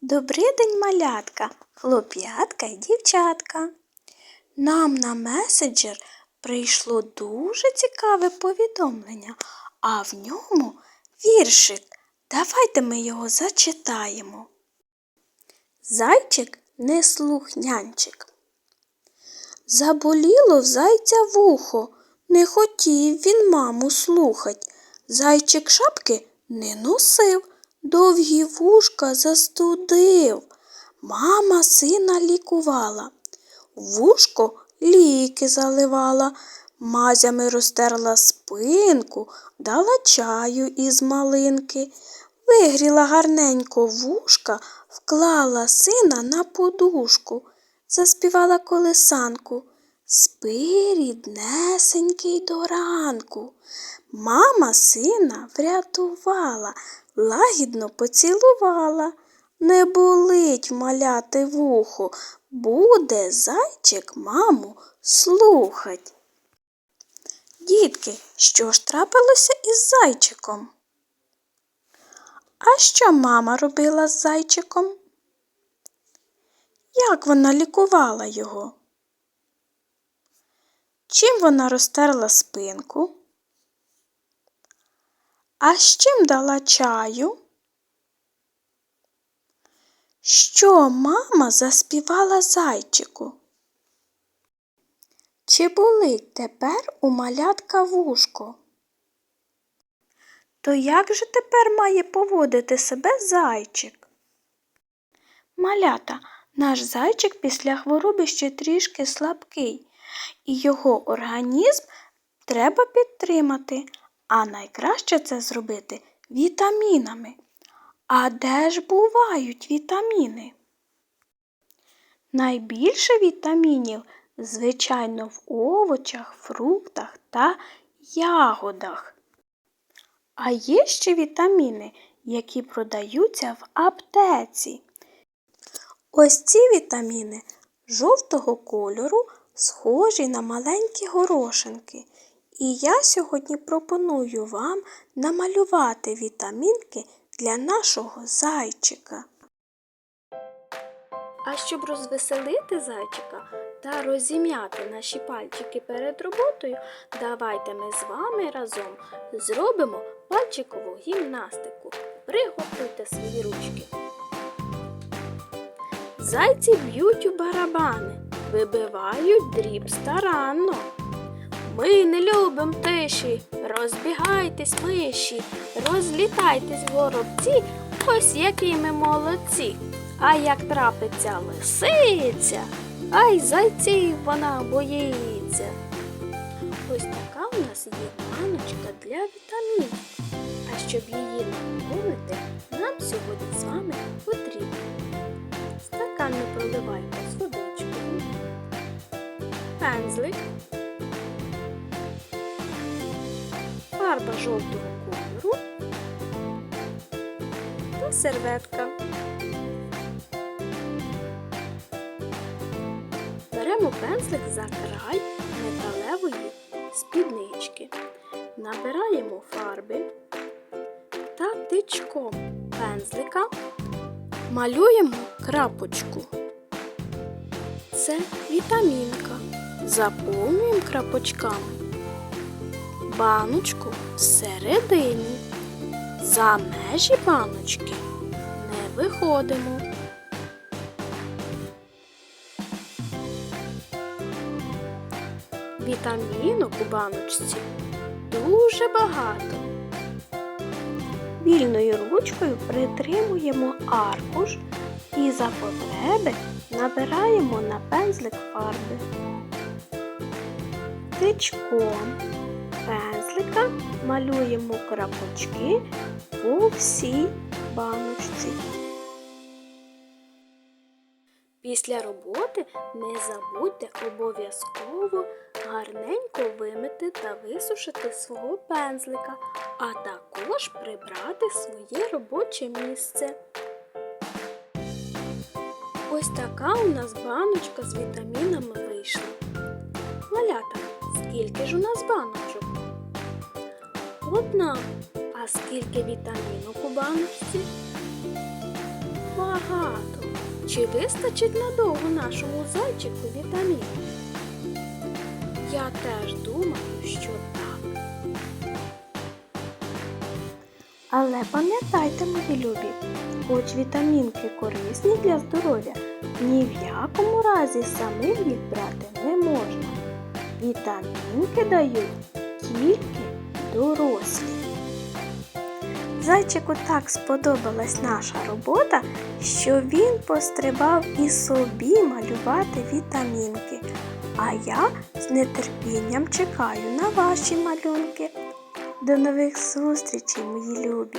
Добрий день, малятка, хлоп'ятка і дівчатка. Нам на меседжер прийшло дуже цікаве повідомлення, а в ньому віршик. Давайте ми його зачитаємо. Зайчик неслухнянчик. Заболіло в зайця вухо, не хотів він маму слухать. Зайчик шапки не носив, довгі вушка застудив. Мама сина лікувала, вушко ліки заливала, мазями розтерла спинку, дала чаю із малинки, вигріла гарненько вушка, вклала сина на подушку, заспівала колесанку. Спи, ріднесенький до ранку. Мама сина врятувала, лагідно поцілувала. Не болить маляти вухо, буде зайчик маму слухать. Дітки, що ж трапилося із зайчиком? А що мама робила з зайчиком? Як вона лікувала його? Чим вона розтерла спинку? А з чим дала чаю? Що мама заспівала зайчику? Чи болить тепер у малятка вушко? То як же тепер має поводити себе зайчик? Малята, наш зайчик після хвороби ще трішки слабкий, і його організм треба підтримати, а найкраще це зробити вітамінами. А де ж бувають вітаміни? Найбільше вітамінів, звичайно, в овочах, фруктах та ягодах. А є ще вітаміни, які продаються в аптеці. Ось ці вітаміни жовтого кольору схожі на маленькі горошинки. І я сьогодні пропоную вам намалювати вітамінки для нашого зайчика. А щоб розвеселити зайчика та розім'яти наші пальчики перед роботою, давайте ми з вами разом зробимо пальчикову гімнастику. Приготуйте свої ручки. Зайці б'ють у барабани, вибивають дріб старанно. Ми не любим тиші, розбігайтесь миші, розлітайтесь горобці, ось які ми молодці. А як трапиться лисиця, ай зайців вона боїться. Ось така у нас є баночка для вітамінів. А щоб її наповнити, нам сьогодні фарба жовтого кольору та серветка. Беремо пензлик за край металевої спіднички, набираємо фарби та тичком пензлика малюємо крапочку. Це вітамінка. Заповнюємо крапочками баночку всередині. За межі баночки не виходимо. Вітамінок у баночці дуже багато. Вільною ручкою притримуємо аркуш і за потреби набираємо на пензлик фарби. Тичком пензлика малюємо крапочки по всій баночці. Після роботи не забудьте обов'язково гарненько вимити та висушити свого пензлика, а також прибрати своє робоче місце. Ось така у нас баночка з вітамінами вийшла. Малята, скільки ж у нас баночок? Одна. А скільки вітамінок у баночці? багато. Чи вистачить надовго нашому зайчику вітамінів? Я теж думаю, що так. Але пам'ятайте, мої любі, хоч вітамінки корисні для здоров'я, ні в якому разі самим їх брати не можна. Вітамінки дають тільки дорослі. Зайчику так сподобалась наша робота, що він пострибав і собі малювати вітамінки. А я з нетерпінням чекаю на ваші малюнки. До нових зустрічей, мої любі!